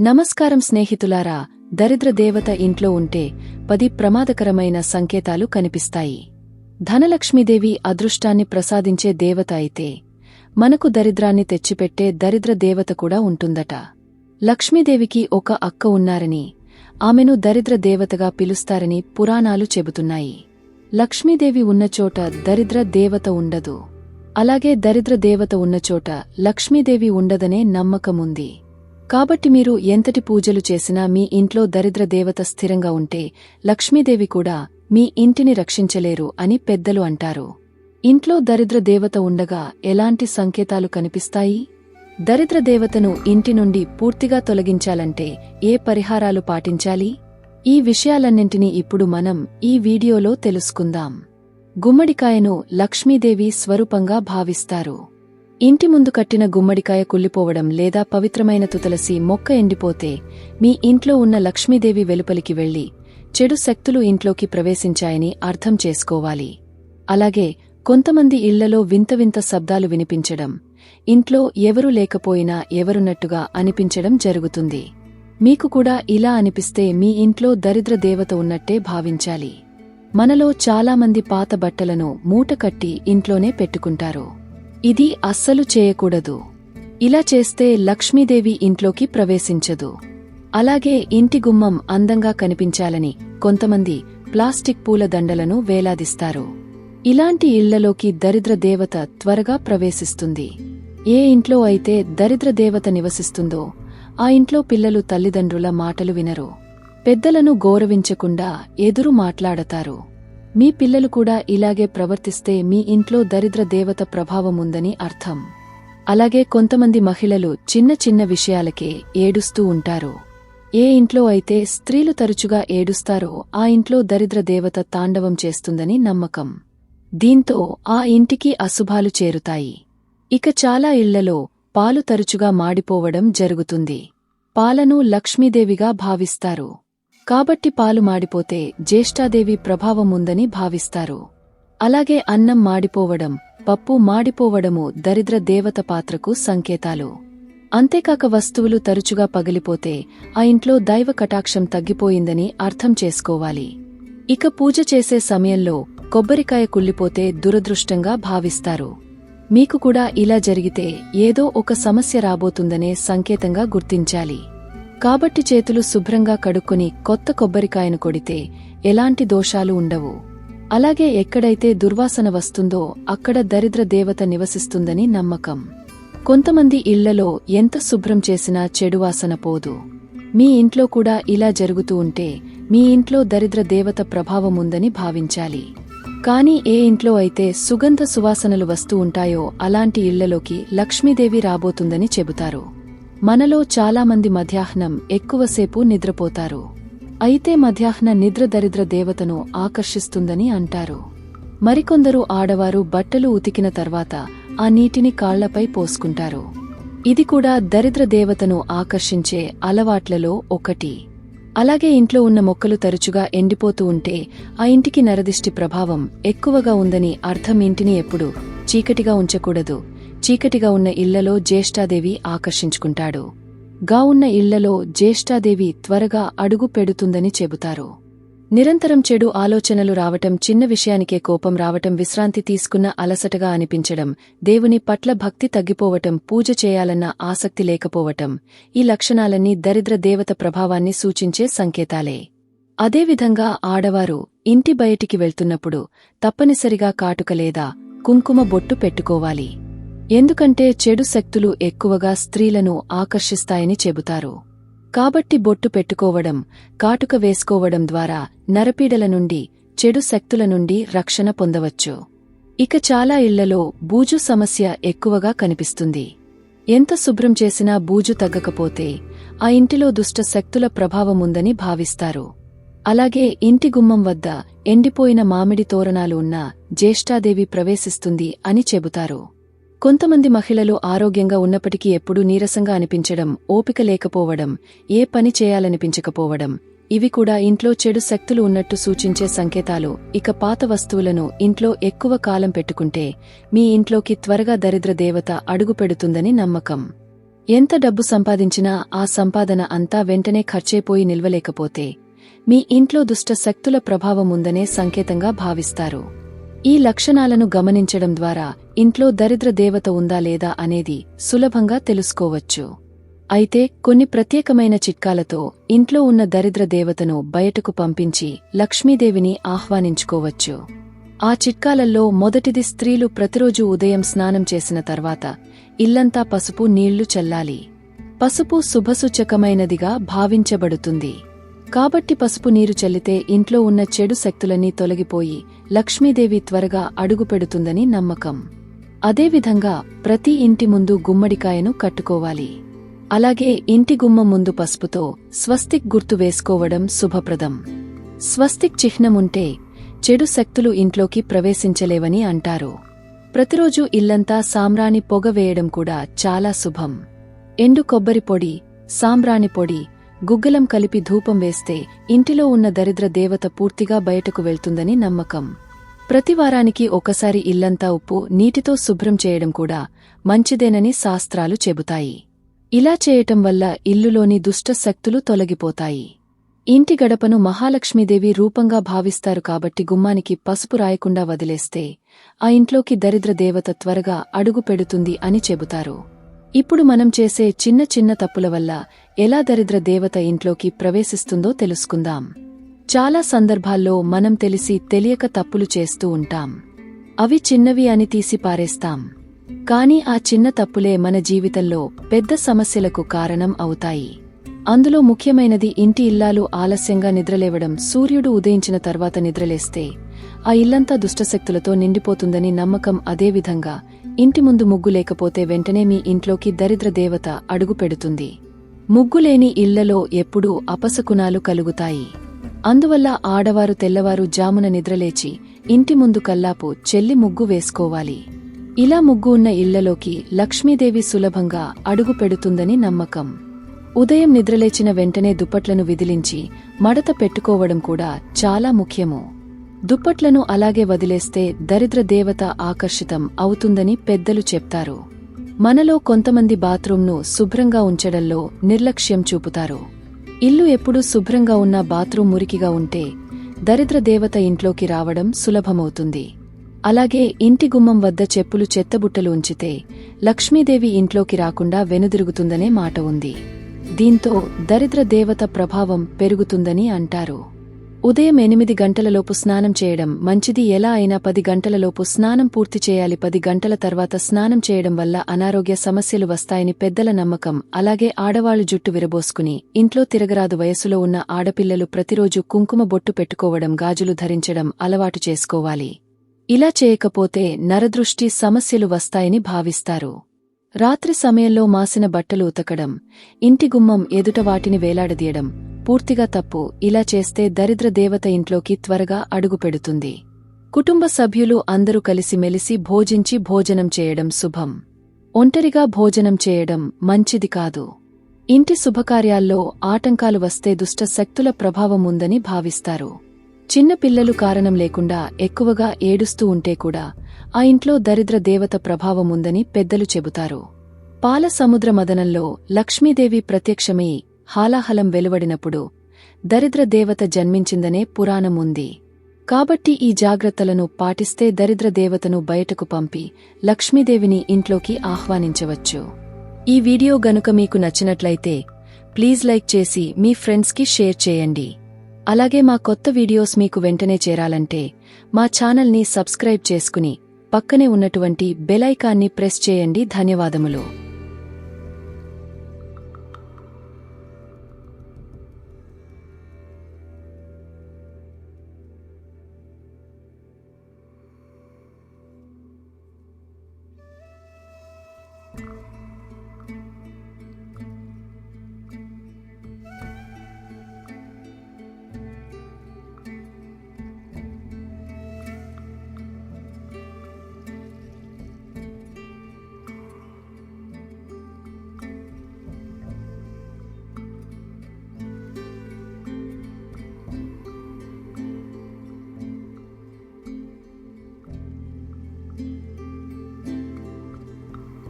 నమస్కారం స్నేహితులారా దరిద్ర దేవత ఇంట్లో ఉంటే పది ప్రమాదకరమైన సంకేతాలు కనిపిస్తాయి. ధనలక్ష్మీదేవి అదృష్టాన్ని ప్రసాదించే దేవత అయితే మనకు దరిద్రాన్ని తెచ్చిపెట్టే దరిద్ర దేవత కూడా ఉంటుందట. లక్ష్మీదేవికి ఒక అక్క ఉన్నారని ఆమెను దరిద్ర దేవతగా పిలుస్తారని పురాణాలు చెబుతున్నాయి. లక్ష్మీదేవి ఉన్నచోట దరిద్ర దేవత ఉండదు. అలాగే దరిద్ర దేవత ఉన్నచోట లక్ష్మీదేవి ఉండదనే నమ్మకముంది. కాబట్టి మీరు ఎంతటి పూజలు చేసినా మీ ఇంట్లో దరిద్ర దేవత స్థిరంగా ఉంటే లక్ష్మీదేవి కూడా మీ ఇంటిని రక్షించలేరు అని పెద్దలు అంటారు. ఇంట్లో దరిద్ర దేవత ఉండగా ఎలాంటి సంకేతాలు కనిపిస్తాయి? దరిద్ర దేవతను ఇంటి నుండి పూర్తిగా తొలగించాలంటే ఏ పరిహారాలు పాటించాలి? ఈ విషయాలన్నింటినీ ఇప్పుడు మనం ఈ వీడియోలో తెలుసుకుందాం. గుమ్మడికాయను లక్ష్మీదేవి స్వరూపంగా భావిస్తారు. ఇంటి ముందు కట్టిన గుమ్మడికాయ కుళ్ళిపోవడం లేదా పవిత్రమైన తులసి మొక్క ఎండిపోతే మీ ఇంట్లో ఉన్న లక్ష్మీదేవి వెలుపలికి వెళ్ళి చెడు శక్తులు ఇంట్లోకి ప్రవేశించాయని అర్థం చేసుకోవాలి. అలాగే కొంతమంది ఇళ్ళలో వింత వింత శబ్దాలు వినిపించడం ఇంట్లో ఎవరు లేకపోయినా ఎవరున్నట్టుగా అనిపించడం జరుగుతుంది. మీకు కూడా ఇలా అనిపిస్తే మీ ఇంట్లో దరిద్ర దేవత ఉన్నట్టే భావించాలి. మనలో చాలామంది పాత బట్టలను మూటకట్టి ఇంట్లోనే పెట్టుకుంటారు. ఇది అస్సలు చేయకూడదు. ఇలా చేస్తే లక్ష్మీదేవి ఇంట్లోకి ప్రవేశించదు. అలాగే ఇంటి గుమ్మం అందంగా కనిపించాలని కొంతమంది ప్లాస్టిక్ పూల దండలను వేలాదిస్తారు. ఇలాంటి ఇళ్ళలోకి దరిద్ర దేవత త్వరగా ప్రవేశిస్తుంది. ఏ ఇంట్లో అయితే దరిద్ర దేవత నివసిస్తుందో ఆ ఇంట్లో పిల్లలు తల్లిదండ్రుల మాటలు వినరు. పెద్దలను గౌరవించకుండా ఎదురు మాట్లాడతారు. మీ పిల్లలు కూడా ఇలాగే ప్రవర్తిస్తే మీ ఇంట్లో దరిద్ర దేవత ప్రభావముందని అర్థం. అలాగే కొంతమంది మహిళలు చిన్న చిన్న విషయాలకే ఏడుస్తూ ఉంటారు. ఏ ఇంట్లో అయితే స్త్రీలు తరచుగా ఏడుస్తారో ఆ ఇంట్లో దరిద్ర దేవత తాండవం చేస్తుందని నమ్మకం. దీంతో ఆ ఇంటికి అశుభాలు చేరుతాయి. ఇక చాలా ఇళ్ళలో పాలు తరచుగా మాడిపోవడం జరుగుతుంది. పాలను లక్ష్మీదేవిగా భావిస్తారు. కాబట్టి పాలు మాడిపోతే జ్యేష్ఠాదేవి ప్రభావముందని భావిస్తారు. అలాగే అన్నం మాడిపోవడం పప్పు మాడిపోవడము దరిద్ర దేవత పాత్రకు సంకేతాలు. అంతేకాక వస్తువులు తరచుగా పగిలిపోతే ఆ ఇంట్లో దైవ కటాక్షం తగ్గిపోయిందని అర్థం చేసుకోవాలి. ఇక పూజ చేసే సమయంలో కొబ్బరికాయ కుళ్ళిపోతే దురదృష్టంగా భావిస్తారు. మీకు కూడా ఇలా జరిగితే ఏదో ఒక సమస్య రాబోతుందనే సంకేతంగా గుర్తించాలి. కాబట్టి చేతులు శుభ్రంగా కడుక్కొని కొత్త కొబ్బరికాయను కొడితే ఎలాంటి దోషాలు ఉండవు. అలాగే ఎక్కడైతే దుర్వాసన వస్తుందో అక్కడ దరిద్ర దేవత నివసిస్తుందని నమ్మకం. కొంతమంది ఇళ్ళలో ఎంత శుభ్రం చేసినా చెడువాసన పోదు. మీ ఇంట్లో కూడా ఇలా జరుగుతూ ఉంటే మీ ఇంట్లో దరిద్ర దేవత ప్రభావముందని భావించాలి. కాని ఏ ఇంట్లో అయితే సుగంధ సువాసనలు వస్తూ ఉంటాయో అలాంటి ఇళ్ళలోకి లక్ష్మీదేవి రాబోతుందని చెబుతారు. మనలో చాలామంది మధ్యాహ్నం ఎక్కువసేపు నిద్రపోతారు. అయితే మధ్యాహ్న నిద్ర దరిద్ర దేవతను ఆకర్షిస్తుందని అంటారు. మరికొందరు ఆడవారు బట్టలు ఉతికిన తర్వాత ఆ నీటిని కాళ్ళపై పోసుకుంటారు. ఇది కూడా దరిద్ర దేవతను ఆకర్షించే అలవాట్లలో ఒకటి. అలాగే ఇంట్లో ఉన్న మొక్కలు తరచుగా ఎండిపోతూ ఉంటే ఆ ఇంటికి నరదిష్టి ప్రభావం ఎక్కువగా ఉందని అర్థం ఇంటిని ఎప్పుడు చీకటిగా ఉంచకూడదు. చీకటిగా ఉన్న ఇళ్ళలో జ్యేష్ఠాదేవి ఆకర్షించుకుంటాడు. గా ఉన్న ఇళ్ళలో జ్యేష్ఠాదేవి త్వరగా అడుగు పెడుతుందని చెబుతారు. నిరంతరం చెడు ఆలోచనలు రావటం చిన్న విషయానికే కోపం రావటం విశ్రాంతి తీసుకున్న అలసటగా అనిపించడం దేవుని పట్ల భక్తి తగ్గిపోవటం పూజ చేయాలన్న ఆసక్తి లేకపోవటం ఈ లక్షణాలన్నీ దరిద్ర దేవత ప్రభావాన్ని సూచించే సంకేతాలే. అదేవిధంగా ఆడవారు ఇంటి బయటికి వెళ్తున్నప్పుడు తప్పనిసరిగా కాటుక లేదా కుంకుమ బొట్టు పెట్టుకోవాలి. ఎందుకంటే చెడు శక్తులు ఎక్కువగా స్త్రీలను ఆకర్షిస్తాయని చెబుతారు. కాబట్టి బొట్టు పెట్టుకోవడం కాటుక వేసుకోవడం ద్వారా నరపీడల నుండి చెడు శక్తుల నుండి రక్షణ పొందవచ్చు. ఇక చాలా ఇళ్ళలో బూజు సమస్య ఎక్కువగా కనిపిస్తుంది. ఎంత శుభ్రం చేసినా బూజు తగ్గకపోతే ఆ ఇంటిలో దుష్ట శక్తుల ప్రభావముందని భావిస్తారు. అలాగే ఇంటి గుమ్మం వద్ద ఎండిపోయిన మామిడి తోరణాలు ఉన్న జ్యేష్ఠాదేవి ప్రవేశిస్తుంది అని చెబుతారు. కొంతమంది మహిళలు ఆరోగ్యంగా ఉన్నప్పటికీ ఎప్పుడూ నీరసంగా అనిపించడం ఓపిక లేకపోవడం ఏ పని చేయాలనిపించకపోవడం ఇవి కూడా ఇంట్లో చెడు శక్తులు ఉన్నట్టు సూచించే సంకేతాలు. ఇక పాత వస్తువులను ఇంట్లో ఎక్కువ కాలం పెట్టుకుంటే మీ ఇంట్లోకి త్వరగా దరిద్ర దేవత అడుగుపెడుతుందని నమ్మకం. ఎంత డబ్బు సంపాదించినా ఆ సంపాదన అంతా వెంటనే ఖర్చైపోయి నిల్వలేకపోతే మీ ఇంట్లో దుష్ట శక్తుల ప్రభావం ఉందనే సంకేతంగా భావిస్తారు. ఈ లక్షణాలను గమనించడం ద్వారా ఇంట్లో దరిద్ర దేవత ఉందా లేదా అనేది సులభంగా తెలుసుకోవచ్చు. అయితే కొన్ని ప్రత్యేకమైన చిట్కాలతో ఇంట్లో ఉన్న దరిద్ర దేవతను బయటకు పంపించి లక్ష్మీదేవిని ఆహ్వానించుకోవచ్చు. ఆ చిట్కాలల్లో మొదటిది స్త్రీలు ప్రతిరోజు ఉదయం స్నానం చేసిన తర్వాత ఇల్లంతా పసుపు నీళ్ళు చల్లాలి. పసుపు శుభసూచకమైనదిగా భావించబడుతుంది. కాబట్టి పసుపు నీరు చల్లితే ఇంట్లో ఉన్న చెడు శక్తులన్నీ తొలగిపోయి లక్ష్మీదేవి త్వరగా అడుగుపెడుతుందని నమ్మకం. అదేవిధంగా ప్రతి ఇంటి ముందు గుమ్మడికాయను కట్టుకోవాలి. అలాగే ఇంటి గుమ్మం ముందు పసుపుతో స్వస్తిక్ గుర్తు వేసుకోవడం శుభప్రదం. స్వస్తిక్ చిహ్నముంటే చెడు శక్తులు ఇంట్లోకి ప్రవేశించలేవని అంటారు. ప్రతిరోజు ఇల్లంతా సాంబ్రాణి పొగ వేయడం కూడా చాలా శుభం. ఎండు కొబ్బరి పొడి సాంబ్రాణి పొడి గుగ్గిలం కలిపి ధూపం వేస్తే ఇంటిలో ఉన్న దరిద్ర దేవత పూర్తిగా బయటకు వెళ్తుందని నమ్మకం. ప్రతివారానికి ఒకసారి ఇల్లంతా ఉప్పు నీటితో శుభ్రం చేయడం కూడా మంచిదేనని శాస్త్రాలు చెబుతాయి. ఇలా చేయటం వల్ల ఇల్లులోని దుష్ట శక్తులు తొలగిపోతాయి. ఇంటి గడపను మహాలక్ష్మీదేవి రూపంగా భావిస్తారు కాబట్టి గుమ్మానికి పసుపు రాయకుండా వదిలేస్తే ఆ ఇంట్లోకి దరిద్ర దేవత త్వరగా అడుగు పెడుతుంది అని చెబుతారు. ఇప్పుడు మనం చేసే చిన్న చిన్న తప్పుల వల్ల ఎలా దరిద్ర దేవత ఇంట్లోకి ప్రవేశిస్తుందో తెలుసుకుందాం. చాలా సందర్భాల్లో మనం తెలిసి తెలియక తప్పులు చేస్తూ ఉంటాం. అవి చిన్నవి అని తీసి పారేస్తాం. కాని ఆ చిన్న తప్పులే మన జీవితంలో పెద్ద సమస్యలకు కారణం అవుతాయి. అందులో ముఖ్యమైనది ఇంటి ఇల్లాలు ఆలస్యంగా నిద్రలేవడం సూర్యుడు ఉదయించిన తర్వాత నిద్రలేస్తే ఆ ఇల్లంతా దుష్టశక్తులతో నిండిపోతుందని నమ్మకం అదేవిధంగా ఇంటి ముందు ముగ్గు లేకపోతే వెంటనే మీ ఇంట్లోకి దరిద్ర దేవత అడుగు పెడుతుంది. ముగ్గులేని ఇళ్ళలో ఎప్పుడూ అపశకునాలు కలుగుతాయి. అందువల్ల ఆడవారు తెల్లవారు జామున నిద్రలేచి ఇంటి ముందు కల్లాపు చెల్లి ముగ్గు వేసుకోవాలి. ఇలా ముగ్గు ఉన్న ఇళ్ళలోకి లక్ష్మీదేవి సులభంగా అడుగు పెడుతుందని నమ్మకం. ఉదయం నిద్రలేచిన వెంటనే దుప్పట్లను విదిలించి మడత పెట్టుకోవడం కూడా చాలా ముఖ్యము. దుప్పట్లను అలాగే వదిలేస్తే దరిద్ర దేవత ఆకర్షితం అవుతుందని పెద్దలు చెప్తారు. మనలో కొంతమంది బాత్రూంను శుభ్రంగా ఉంచడంలో నిర్లక్ష్యం చూపుతారు. ఇల్లు ఎప్పుడూ శుభ్రంగా ఉన్న బాత్రూం మురికిగా ఉంటే దరిద్ర దేవత ఇంట్లోకి రావడం సులభమవుతుంది. అలాగే ఇంటి గుమ్మం వద్ద చెప్పులు చెత్తబుట్టలు ఉంచితే లక్ష్మీదేవి ఇంట్లోకి రాకుండా వెనుదిరుగుతుందనే మాట ఉంది. దీంతో దరిద్ర దేవత ప్రభావం పెరుగుతుందని అంటారు. ఉదయం ఎనిమిది గంటలలోపు స్నానం చేయడం మంచిది. ఎలా అయినా పది గంటలలోపు స్నానం పూర్తి చేయాలి. పది గంటల తర్వాత స్నానం చేయడం వల్ల అనారోగ్య సమస్యలు వస్తాయని పెద్దల నమ్మకం. అలాగే ఆడవాళ్ళు జుట్టు విరబోసుకుని ఇంట్లో తిరగరాదు వయసులో ఉన్న ఆడపిల్లలు ప్రతిరోజు కుంకుమ బొట్టు పెట్టుకోవడం గాజులు ధరించడం అలవాటు చేసుకోవాలి. ఇలా చేయకపోతే నరదృష్టి సమస్యలు వస్తాయని భావిస్తారు. రాత్రి సమయంలో మాసిన బట్టలు ఉతకడం ఇంటి గుమ్మం ఎదుట వాటిని వేలాడదీయడం పూర్తిగా తప్పు. ఇలా చేస్తే దరిద్ర దేవత ఇంట్లోకి త్వరగా అడుగుపెడుతుంది కుటుంబ సభ్యులు అందరూ కలిసిమెలిసి భోజించి భోజనం చేయడం శుభం. ఒంటరిగా భోజనం చేయడం మంచిది కాదు. ఇంటి శుభకార్యాల్లో ఆటంకాలు వస్తే దుష్ట శక్తుల ప్రభావం ఉందని భావిస్తారు. చిన్న పిల్లలు కారణం లేకుండా ఎక్కువగా ఏడుస్తూ ఉంటే కూడా ఆ ఇంట్లో దరిద్ర దేవత ప్రభావం ఉందని పెద్దలు చెబుతారు. పాల సముద్ర మదనంలో లక్ష్మీదేవి ప్రత్యక్షమై హాలాహలం వెలువడినప్పుడు దరిద్ర దేవత జన్మించిందనే పురాణం ఉంది. కాబట్టి ఈ జాగ్రత్తలను పాటిస్తే దరిద్ర దేవతను బయటకు పంపి లక్ష్మీదేవిని ఇంట్లోకి ఆహ్వానించవచ్చు. ఈ వీడియో గనుక మీకు నచ్చినట్లయితే ప్లీజ్ లైక్ చేసి మీ ఫ్రెండ్స్కి షేర్ చేయండి. అలాగే మా కొత్త వీడియోస్ మీకు వెంటనే చేరాలంటే మా ఛానల్ని సబ్స్క్రైబ్ చేసుకుని పక్కనే ఉన్నటువంటి బెలైకాన్ని ప్రెస్ చేయండి. ధన్యవాదములు.